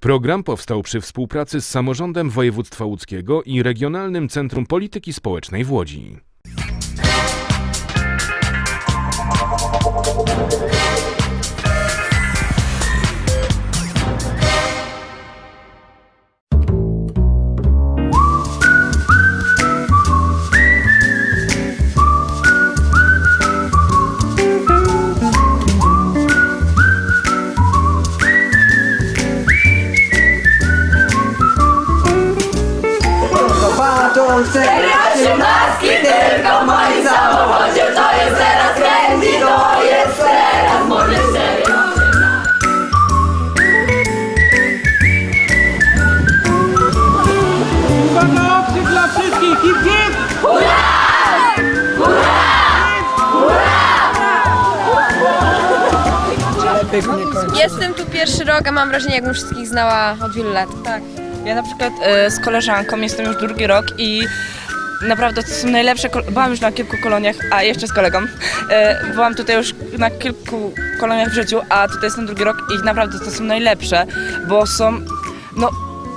Program powstał przy współpracy z samorządem województwa łódzkiego i Regionalnym Centrum Polityki Społecznej w Łodzi. Jestem tu pierwszy rok, a mam wrażenie, jakbym wszystkich znała od wielu lat. Tak. Ja na przykład e, z koleżanką jestem już drugi rok i naprawdę to są najlepsze. Byłam już na kilku koloniach, a jeszcze z kolegą. E, byłam tutaj już na kilku koloniach w życiu, a tutaj jestem drugi rok i naprawdę to są najlepsze, bo są no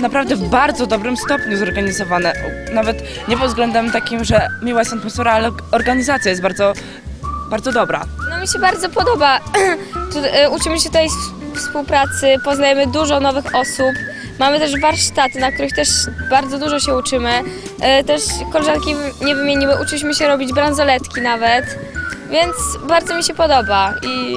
naprawdę w bardzo dobrym stopniu zorganizowane. Nawet nie pod względem takim, że miła jest atmosfera, ale organizacja jest bardzo, bardzo dobra. No mi się bardzo podoba. E, uczymy się tutaj współpracy, poznajemy dużo nowych osób. Mamy też warsztaty, na których też bardzo dużo się uczymy. E, Też koleżanki nie wymieniły, uczyliśmy się robić bransoletki nawet. Więc bardzo mi się podoba i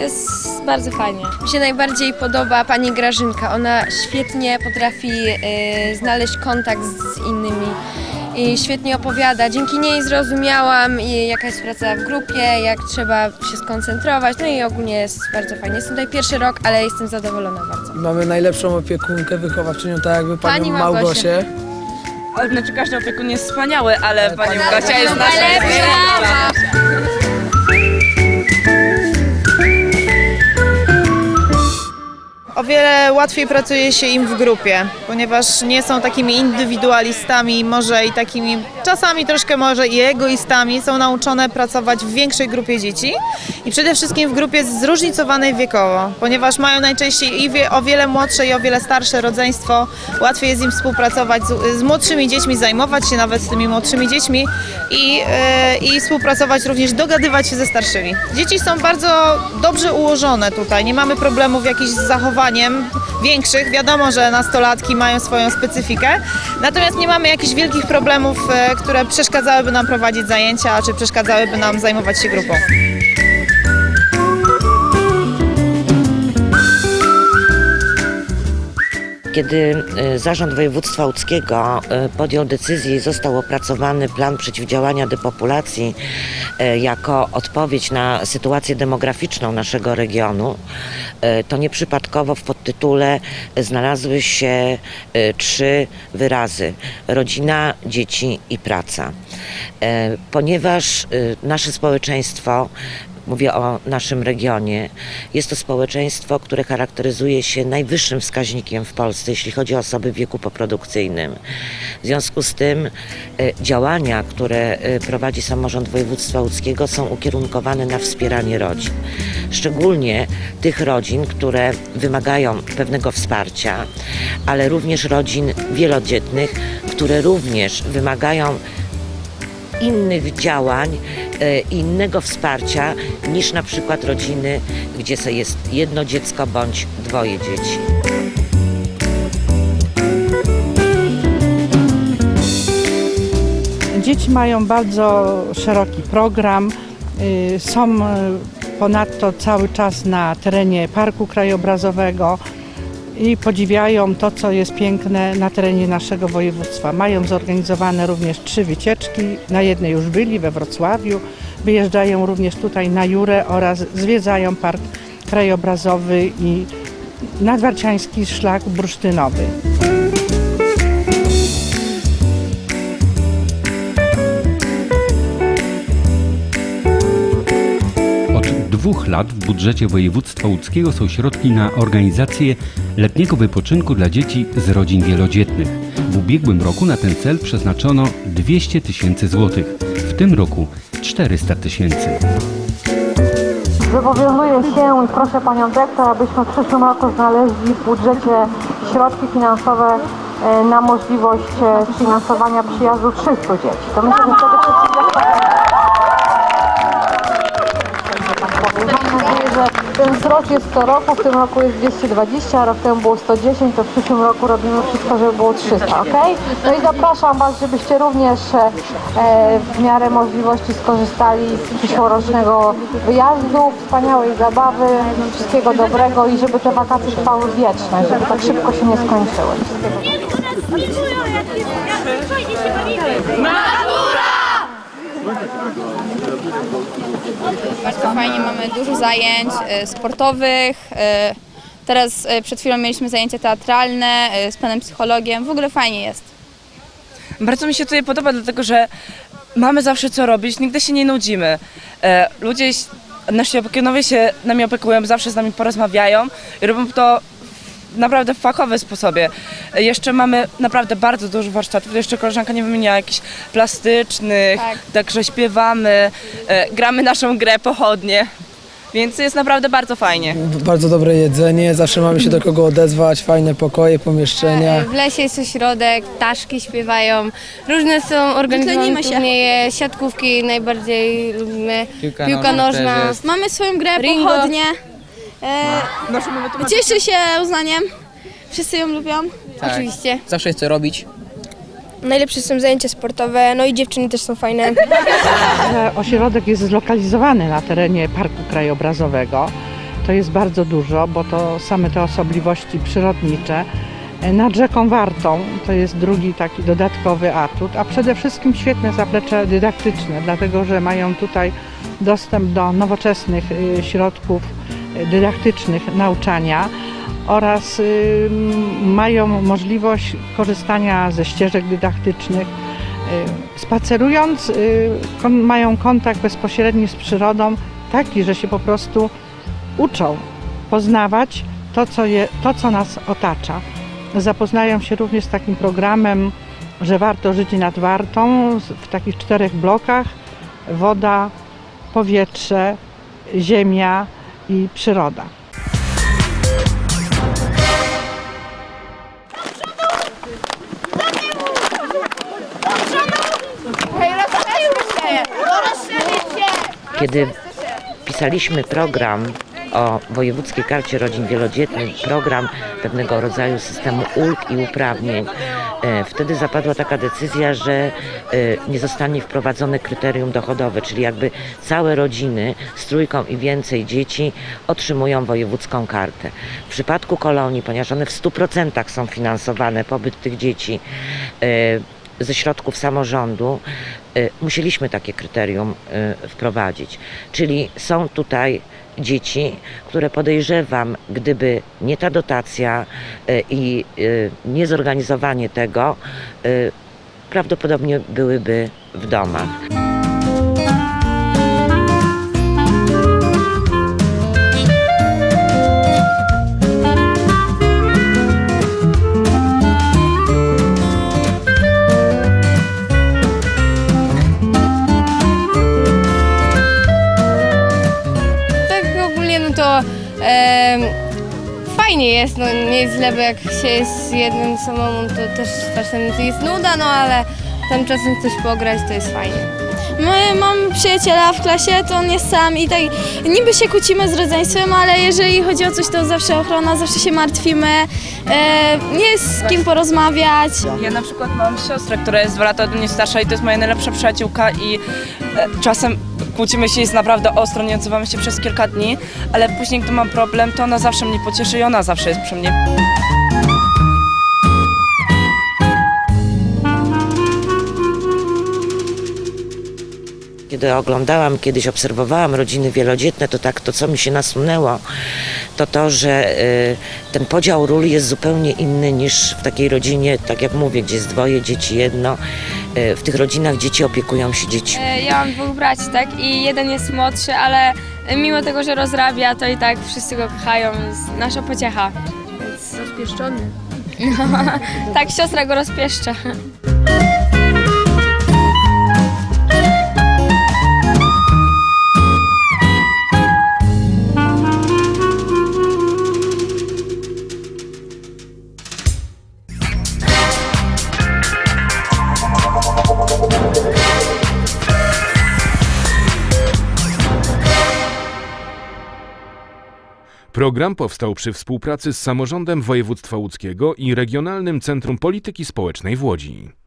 jest bardzo fajnie. Mi się najbardziej podoba pani Grażynka. Ona świetnie potrafi e, znaleźć kontakt z innymi i świetnie opowiada. Dzięki niej zrozumiałam, i jaka jest praca w grupie, jak trzeba się skoncentrować. No i ogólnie jest bardzo fajnie. Jestem tutaj pierwszy rok, ale jestem zadowolona bardzo. Mamy najlepszą opiekunkę wychowawczynią, tak jakby panią Pani Małgosię. Małgosię. Znaczy każdy opiekun jest wspaniały, ale pani pani Gosia jest nasza Najlepsza! O wiele łatwiej pracuje się im w grupie, ponieważ nie są takimi indywidualistami, może i takimi czasami troszkę może i egoistami. Są nauczone pracować w większej grupie dzieci i przede wszystkim w grupie zróżnicowanej wiekowo, ponieważ mają najczęściej i wie, o wiele młodsze i o wiele starsze rodzeństwo. Łatwiej jest im współpracować z, z młodszymi dziećmi, zajmować się nawet z tymi młodszymi dziećmi i, e, i współpracować również, dogadywać się ze starszymi. Dzieci są bardzo dobrze ułożone tutaj, nie mamy problemów jakichś z zachowaniem większych. Wiadomo, że nastolatki mają swoją specyfikę, natomiast nie mamy jakichś wielkich problemów, e, które przeszkadzałyby nam prowadzić zajęcia, czy przeszkadzałyby nam zajmować się grupą. Kiedy e, Zarząd Województwa Łódzkiego e, podjął decyzję i został opracowany plan przeciwdziałania depopulacji e, jako odpowiedź na sytuację demograficzną naszego regionu, to nieprzypadkowo w podtytule znalazły się trzy wyrazy: rodzina, dzieci i praca. Ponieważ nasze społeczeństwo Mówię o naszym regionie. Jest to społeczeństwo, które charakteryzuje się najwyższym wskaźnikiem w Polsce, jeśli chodzi o osoby w wieku poprodukcyjnym. W związku z tym e, działania, które e, prowadzi samorząd województwa łódzkiego są ukierunkowane na wspieranie rodzin. Szczególnie tych rodzin, które wymagają pewnego wsparcia, ale również rodzin wielodzietnych, które również wymagają innych działań, innego wsparcia niż na przykład rodziny, gdzie jest jedno dziecko bądź dwoje dzieci. Dzieci mają bardzo szeroki program. y, Są y, ponadto cały czas na terenie Parku Krajobrazowego i podziwiają to, co jest piękne na terenie naszego województwa. Mają zorganizowane również trzy wycieczki. Na jednej już byli we Wrocławiu. Wyjeżdżają również tutaj na Jurę oraz zwiedzają Park Krajobrazowy i Nadwarciański Szlak Bursztynowy. Dwóch lat w budżecie województwa łódzkiego są środki na organizację letniego wypoczynku dla dzieci z rodzin wielodzietnych. W ubiegłym roku na ten cel przeznaczono 200 tysięcy złotych, w tym roku 400 tysięcy. zobowiązuję się i proszę Panią Dyrektor, abyśmy w przyszłym roku znaleźli w budżecie środki finansowe e, na możliwość e, finansowania przyjazdu 300 dzieci. To myślę, że wtedy ten wzrost jest co roku, w tym roku jest 220, a rok temu było 110, to w przyszłym roku robimy wszystko, żeby było 300, ok? No i zapraszam Was, żebyście również e, w miarę możliwości skorzystali z przyszłorocznego wyjazdu, wspaniałej zabawy, wszystkiego dobrego i żeby te wakacje trwały wieczne, żeby tak szybko się nie skończyły. Bardzo fajnie, mamy dużo zajęć e, sportowych. e, Teraz e, przed chwilą mieliśmy zajęcia teatralne z panem psychologiem. W ogóle fajnie jest. Bardzo mi się tutaj podoba, dlatego że mamy zawsze co robić, nigdy się nie nudzimy. Ludzie, nasi opiekunowie się nami opiekują, zawsze z nami porozmawiają i robią to w naprawdę fachowy sposobie. E, jeszcze mamy naprawdę bardzo dużo warsztatów, jeszcze koleżanka nie wymieniała jakichś plastycznych, Tak. także śpiewamy, e, gramy naszą grę pochodnie, więc jest naprawdę bardzo fajnie. Bardzo dobre jedzenie, zawsze mamy się do kogo odezwać, fajne pokoje, pomieszczenia. W lesie jest ośrodek, ptaszki śpiewają. Różne są organizowane turnieje, siatkówki najbardziej lubimy, piłka, nożna. Mamy swoją grę, Ringo. pochodnie. E, cieszy się uznaniem. Wszyscy ją lubią. Oczywiście. Zawsze jest co robić. Najlepsze są zajęcia sportowe, no i dziewczyny też są fajne. że ośrodek jest zlokalizowany na terenie Parku Krajobrazowego. To jest bardzo dużo, bo to same te osobliwości przyrodnicze. Nad rzeką Wartą to jest drugi taki dodatkowy atut, a przede wszystkim świetne zaplecze dydaktyczne, dlatego że mają tutaj dostęp do nowoczesnych y, środków dydaktycznych nauczania oraz y, mają możliwość korzystania ze ścieżek dydaktycznych. Y, Spacerując y, mają kontakt bezpośredni z przyrodą taki, że się po prostu uczą poznawać to, co, je, to, co nas otacza. Zapoznają się również z takim programem, że warto żyć nad wartą w takich czterech blokach: woda, powietrze, ziemia i przyroda. Kiedy pisaliśmy program o wojewódzkiej karcie rodzin wielodzietnych, program pewnego rodzaju systemu ulg i uprawnień, wtedy zapadła taka decyzja, że e, nie zostanie wprowadzone kryterium dochodowe, czyli jakby całe rodziny z trójką i więcej dzieci otrzymują wojewódzką kartę. W przypadku kolonii, ponieważ one w 100% są finansowane, pobyt tych dzieci e, ze środków samorządu, y, musieliśmy takie kryterium y, wprowadzić. Czyli są tutaj dzieci, które podejrzewam, gdyby nie ta dotacja y, i nie zorganizowanie tego, prawdopodobnie byłyby w domach. Fajnie jest, no nie jest źle, bo jak się jest jednym samemu, to też czasem jest nuda, no ale tam czasem coś pograć, to jest fajnie. My mam przyjaciela w klasie, to on jest sam i tak niby się kłócimy z rodzeństwem, ale jeżeli chodzi o coś, to zawsze ochrona, zawsze się martwimy. E, nie jest z kim porozmawiać. Ja na przykład mam siostrę, która jest dwa lata ode mnie starsza i to jest moja najlepsza przyjaciółka i e, czasem kłócimy się, jest naprawdę ostro, nie odzywamy się przez kilka dni, ale później, gdy mam problem, to ona zawsze mnie pocieszy i ona zawsze jest przy mnie. Kiedy oglądałam, kiedyś obserwowałam rodziny wielodzietne, to tak to, co mi się nasunęło, to to, że y, ten podział ról jest zupełnie inny niż w takiej rodzinie, tak jak mówię, gdzie jest dwoje dzieci, jedno. Y, w tych rodzinach dzieci opiekują się dziećmi. E, Ja mam dwóch braci, tak? I jeden jest młodszy, ale mimo tego, że rozrabia, to i tak wszyscy go kochają, jest nasza pociecha. Rozpieszczony. tak, siostra go rozpieszcza. Program powstał przy współpracy z samorządem województwa łódzkiego i Regionalnym Centrum Polityki Społecznej w Łodzi.